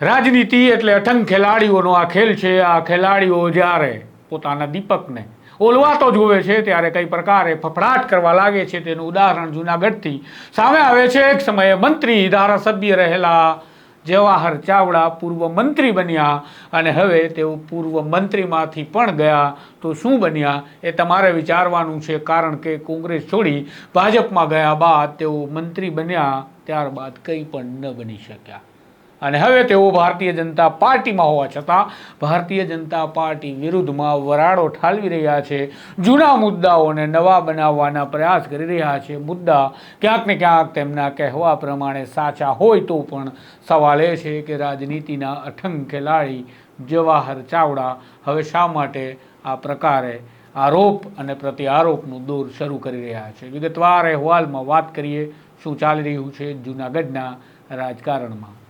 રાજનીતિ એટલે અઠંગ ખેલાડીઓનો આ ખેલ છે, આ ખેલાડીઓ જ્યારે પોતાના દીપકને ઓલવાતો જોવે છે, ત્યારે કઈ પ્રકારે ફફડાટ કરવા લાગે છે તેનું ઉદાહરણ જૂનાગઢથી. સામે આવે છે એક સમયે મંત્રી, ધારાસભ્ય રહેલા જવાહર ચાવડા પૂર્વ મંત્રી બન્યા અને હવે તેઓ પૂર્વ મંત્રીમાંથી પણ ગયા. તો શું બન્યા એ તમારે વિચારવાનું છે, કારણ કે કોંગ્રેસ છોડી ભાજપમાં ગયા બાદ તેઓ મંત્રી બન્યા, ત્યારબાદ કંઈ પણ ન બની શક્યા. અને હવે તેઓ ભારતીય જનતા પાર્ટીમાં હોવા છતાં ભારતીય જનતા પાર્ટી વિરુદ્ધમાં વરાળો ઠાલવી રહ્યા છે. જૂના મુદ્દાઓને નવા બનાવવાના પ્રયાસ કરી રહ્યા છે. મુદ્દા ક્યાંક ને ક્યાંક તેમના કહેવા પ્રમાણે સાચા હોય તો પણ સવાલ એ છે કે રાજનીતિના અઠંગ ખેલાડી જવાહર ચાવડા હવે શા માટે આ પ્રકારે આરોપ અને પ્રત્યારોપનું દોર શરૂ કરી રહ્યા છે? વિગતવાર અહેવાલમાં વાત કરીએ શું ચાલી રહ્યું છે જૂનાગઢના રાજકારણમાં?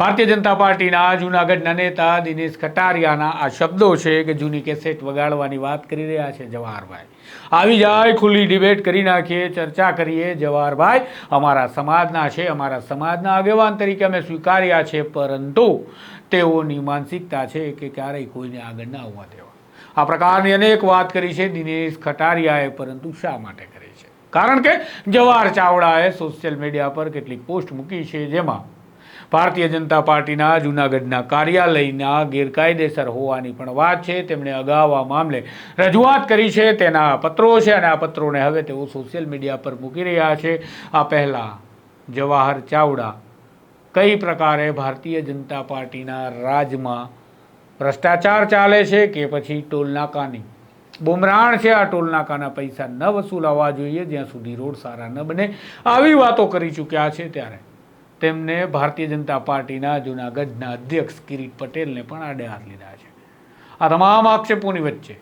ભારતીય જનતા પાર્ટીના જૂનાગઢના નેતા દિનેશ કટારિયાના આ શબ્દો છે કે જૂની કેસેટ વગાડવાની વાત કરી રહ્યા છે જવાહરભાઈ. આવી જાય, ખુલ્લી ડિબેટ કરી નાખીએ, ચર્ચા કરીએ, જવાહરભાઈ, અમારા સમાજના છે, અમારા સમાજના આગેવાન તરીકે અમે સ્વીકાર્યા છે, પરંતુ તેઓની માનસિકતા છે કે ક્યારેય કોઈને આગળ ના આવવા દેવા. આ પ્રકારની અનેક વાત કરી છે દિનેશ ખટારિયાએ, પરંતુ શા માટે કરી છે? કારણ કે જવાહર ચાવડાએ સોશિયલ મીડિયા પર કેટલીક પોસ્ટ મૂકી છે જેમાં ભારતીય જનતા પાર્ટીના જૂનાગઢના કાર્યાલયના ગેરકાયદેસર હોવાની પણ વાત છે. તેમણે અગાઉ આ મામલે રજૂઆત કરી છે. તેના પત્રો છે અને આ પત્રોને હવે તેઓ સોશિયલ મીડિયા પર મૂકી રહ્યા છે. આ પહેલાં જવાહર ચાવડા કઈ પ્રકારે ભારતીય જનતા પાર્ટીના રાજમાં ભ્રષ્ટાચાર ચાલે છે કે પછી ટોલનાકાની બુમરાણ છે? આ ટોલનાકાના પૈસા ન વસૂલાવા જોઈએ. જ્યાં સુધી રોડ સારા ન બને. આવી વાતો કરી ચૂક્યા છે ત્યારે તેમને ભારતીય જનતા પાર્ટીના જૂનાગઢના અધ્યક્ષ કિરીટ પટેલને પણ આડે હાથ લીધા છે. આ તમામ આક્ષેપોની વચ્ચે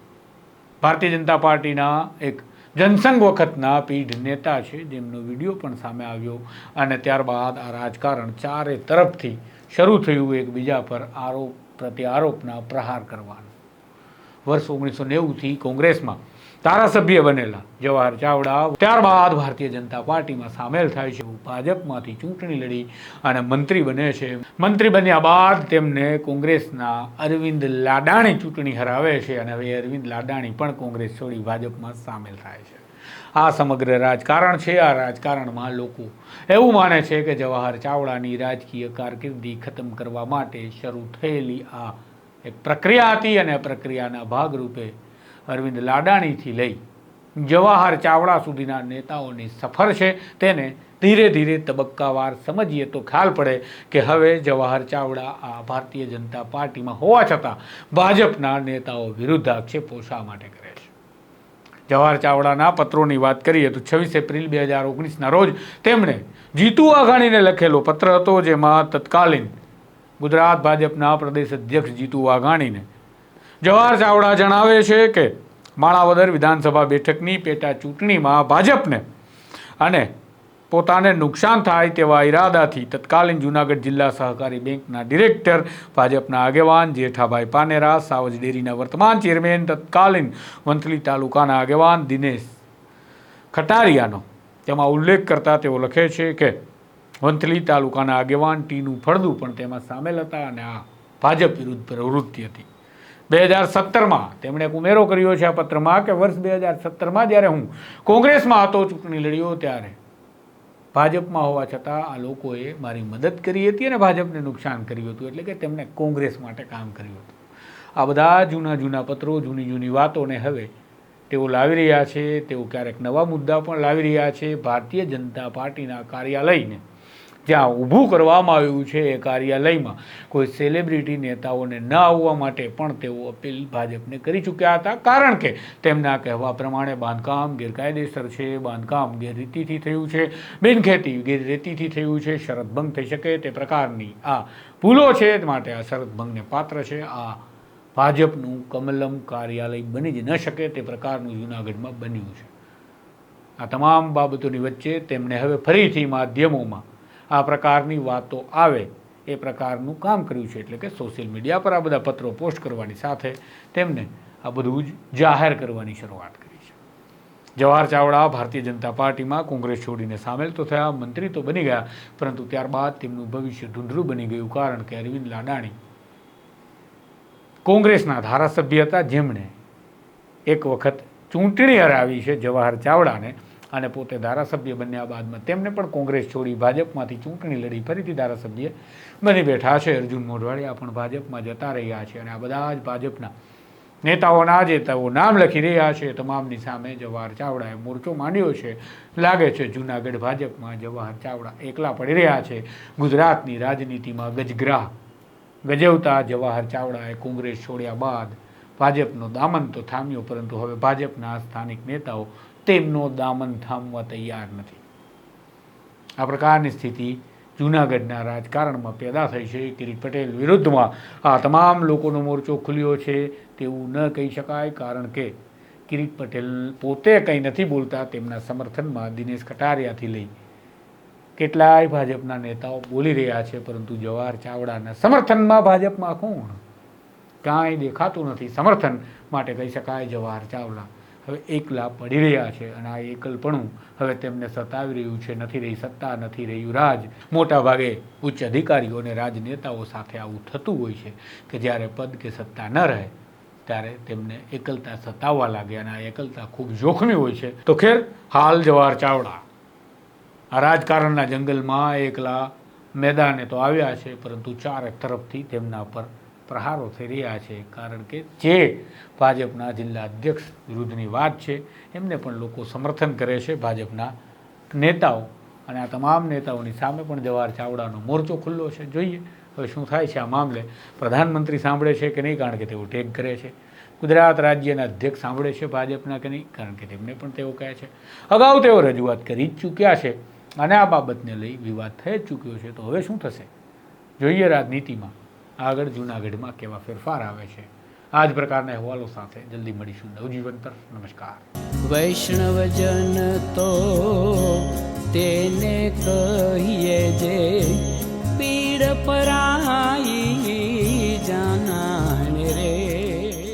ભારતીય જનતા પાર્ટીના એક જનસંઘ વખતના પીઢ નેતા છે, જેમનો વીડિયો પણ સામે આવ્યો અને ત્યારબાદ આ રાજકારણ ચારે તરફથી શરૂ થયું એકબીજા પર આરોપ પ્રત્યારોપના પ્રહાર કરવાનું. વર્ષ ઓગણીસો નેવુંથી કોંગ્રેસમાં ધારાસભ્ય બનેલા જવાહર ચાવડા ત્યારબાદ ભારતીય જનતા પાર્ટીમાં સામેલ થાય છે. ભાજપમાંથી ચૂંટણી લડી અને મંત્રી બને છે. મંત્રી બન્યા બાદ તેમને કોંગ્રેસના અરવિંદ લાડાણી ચૂંટણી હરાવે છે અને હવે અરવિંદ લાડાણી પણ કોંગ્રેસ છોડી ભાજપમાં સામેલ થાય છે. આ સમગ્ર રાજકારણ છે. આ રાજકારણમાં લોકો એવું માને છે કે જવાહર ચાવડાની રાજકીય કારકિર્દી ખતમ કરવા માટે શરૂ થયેલી આ એક પ્રક્રિયા હતી અને પ્રક્રિયાના ભાગરૂપે અરવિંદ લાડાણીથી લઈ જવાહર ચાવડા સુધીના નેતાઓની સફર છે તેને ધીરે ધીરે તબક્કાવાર સમજીએ તો ખ્યાલ પડે કે હવે જવાહર ચાવડા આ ભારતીય જનતા પાર્ટીમાં હોવા છતાં ભાજપના નેતાઓ વિરુદ્ધ આક્ષેપો શા માટે કરે છે? જવાહર ચાવડાના પત્રોની વાત કરીએ તો છવ્વીસ એપ્રિલ બે હજાર ઓગણીસના રોજ તેમણે જીતુ વાઘાણીને લખેલો પત્ર હતો જેમાં તત્કાલીન ગુજરાત ભાજપના પ્રદેશ અધ્યક્ષ જીતુ વાઘાણીને જવાહર ચાવડા જણાવે છે કે માણાવદર વિધાનસભા બેઠકની પેટા ચૂંટણીમાં ભાજપને અને પોતાને નુકસાન થાય તેવા ઈરાદાથી તત્કાલીન જૂનાગઢ જિલ્લા સહકારી બેંકના ડિરેક્ટર, ભાજપના આગેવાન જેઠાભાઈ પાનેરા, સાવજ ડેરીના વર્તમાન ચેરમેન, તત્કાલીન વંથલી તાલુકાના આગેવાન દિનેશ ખટારિયાનો તેમાં ઉલ્લેખ કરતા તેઓ લખે છે કે વંથલી તાલુકાના આગેવાન ટીનું ફળદુ પણ તેમાં સામેલ હતા અને આ ભાજપ વિરુદ્ધ પ્રવૃત્તિ હતી. બે હજાર સત્તરમાં તેમણે ઉમેરો કર્યો છે આ પત્રમાં કે વર્ષ બે હજાર સત્તરમાં જ્યારે હું કોંગ્રેસમાં હતો, ચૂંટણી લડ્યો ત્યારે ભાજપમાં હોવા છતાં આ લોકોએ મારી મદદ કરી હતી અને ભાજપને નુકસાન કર્યું હતું, એટલે કે તેમણે કોંગ્રેસ માટે કામ કર્યું હતું. આ બધા જૂના જૂના પત્રો, જૂની જૂની વાતોને હવે તેઓ લાવી રહ્યા છે, તેઓ ક્યારેક નવા મુદ્દા પણ લાવી રહ્યા છે. ભારતીય જનતા પાર્ટીના કાર્યાલયને જ્યાં ઊભું કરવામાં આવ્યું છે એ કાર્યાલયમાં. કોઈ સેલિબ્રિટી નેતાઓને ન આવવા માટે પણ તેઓ અપીલ ભાજપને કરી ચૂક્યા હતા. કારણ કે તેમના કહેવા પ્રમાણે બાંધકામ ગેરકાયદેસર છે, બાંધકામ ગેરરીતિથી થયું છે, બિનખેતી ગેરરીતિથી થયું છે શરતભંગ થઈ શકે તે પ્રકારની આ ભૂલો છે માટે આ શરતભંગને પાત્ર છે. આ ભાજપનું કમલમ કાર્યાલય બની જ ન શકે તે પ્રકારનું જૂનાગઢમાં બન્યું છે. આ તમામ બાબતોની વચ્ચે તેમણે હવે ફરીથી માધ્યમોમાં આ પ્રકારની વાતો આવે, એ પ્રકારનું કામ કર્યું છે. એટલે કે સોશિયલ મીડિયા પર આ બધા પત્રો પોસ્ટ કરવાની સાથે તેમને આ બધું જ જાહેર કરવાની શરૂઆત કરી છે. જવાહર ચાવડા ભારતીય જનતા પાર્ટીમાં કોંગ્રેસ છોડીને સામેલ તો થયા, મંત્રી તો બની ગયા, પરંતુ ત્યારબાદ તેમનું ભવિષ્ય ધૂંધળું બની ગયું કારણ કે અરવિંદ લાડાણી કોંગ્રેસના ધારાસભ્ય હતા, જેમણે એક વખત ચૂંટણી હરાવી છે જવાહર ચાવડાને. અને પોતે ધારાસભ્ય બન્યા બાદમાં તેમને પણ કોંગ્રેસ છોડી ભાજપમાંથી ચૂંટણી લડી. ફરીથી ધારાસભ્ય બની બેઠા છે અર્જુન મોઢવાડિયા. પણ ભાજપમાં જતા રહ્યા છે અને આ બધા જ ભાજપના નેતાઓના જે તેઓ નામ લખી રહ્યા છે. તમામની સામે જવાહર ચાવડાએ મોરચો માંડ્યો છે. લાગે છે જૂનાગઢ ભાજપમાં જવાહર ચાવડા એકલા પડી રહ્યા છે. ગુજરાતની રાજનીતિમાં ગજગ્રાહ ગજવતા જવાહર ચાવડાએ કોંગ્રેસ છોડ્યા બાદ ભાજપનો દામન તો થામ્યો, પરંતુ હવે ભાજપના સ્થાનિક નેતાઓ તેમનો દામન થામવા તૈયાર નથી. આ પ્રકારની સ્થિતિ જૂનાગઢના રાજકારણમાં પેદા થઈ છે. કિરીટ પટેલ વિરુદ્ધમાં આ તમામ લોકોનો મોરચો ખુલ્યો છે તેવું ન કહી શકાય, કારણ કે કિરીટ પટેલ પોતે કંઈ નથી બોલતા, તેમના સમર્થનમાં દિનેશ કટારિયાથી લઈ કેટલાય ભાજપના નેતાઓ બોલી રહ્યા છે, પરંતુ જવાહર ચાવડાના સમર્થનમાં ભાજપમાં કોણ? કાંઈ દેખાતું નથી. સમર્થન માટે કહી શકાય જવાહર ચાવડા હવે એકલા પડી રહ્યા છે અને આ એકલપણું હવે તેમને સતાવી રહ્યું છે. નથી રહી સત્તા, નથી રહ્યું રાજ. મોટા ભાગે ઉચ્ચ અધિકારીઓ અને રાજનેતાઓ સાથે આવું થતું હોય છે કે જ્યારે પદ કે સત્તા ન રહે, ત્યારે તેમને એકલતા સતાવવા લાગે અને આ એકલતા ખૂબ જોખમી હોય છે. તો ખેર, હાલ જવાહર ચાવડા. આ રાજકારણના જંગલમાં એકલા મેદાને તો આવ્યા છે, પરંતુ ચારે તરફથી તેમના પર પ્રહારો થઈ રહ્યા છે, કારણ કે જે ભાજપના જિલ્લા અધ્યક્ષ વિરુદ્ધની વાત છે, એમને પણ લોકો સમર્થન કરે છે ભાજપના નેતાઓ. અને આ તમામ નેતાઓની સામે પણ જવાહર ચાવડાનો મોરચો ખુલ્લો છે. જોઈએ, હવે શું થાય છે આ મામલે? પ્રધાનમંત્રી સાંભળે છે કે નહીં? કારણ કે તેઓ ટેગ કરે છે. ગુજરાત રાજ્યના અધ્યક્ષ સાંભળે છે ભાજપના કે નહીં? કારણ કે તેમને પણ તેઓ કહે છે. અગાઉ તેઓ રજૂઆત કરી જ ચૂક્યા છે. અને આ બાબતને લઈ વિવાદ થઈ જ ચૂક્યો છે. તો હવે શું થશે? જોઈએ રાજનીતિમાં. આગળ જૂનાગઢમાં કેવા ફેરફાર આવે છે. આ જ પ્રકારના અહેવાલો સાથે જલ્દી મળીશું નવજીવન પર નમસ્કાર. વૈષ્ણવજન તો તેને કહીએ જે પીડ પરાઈ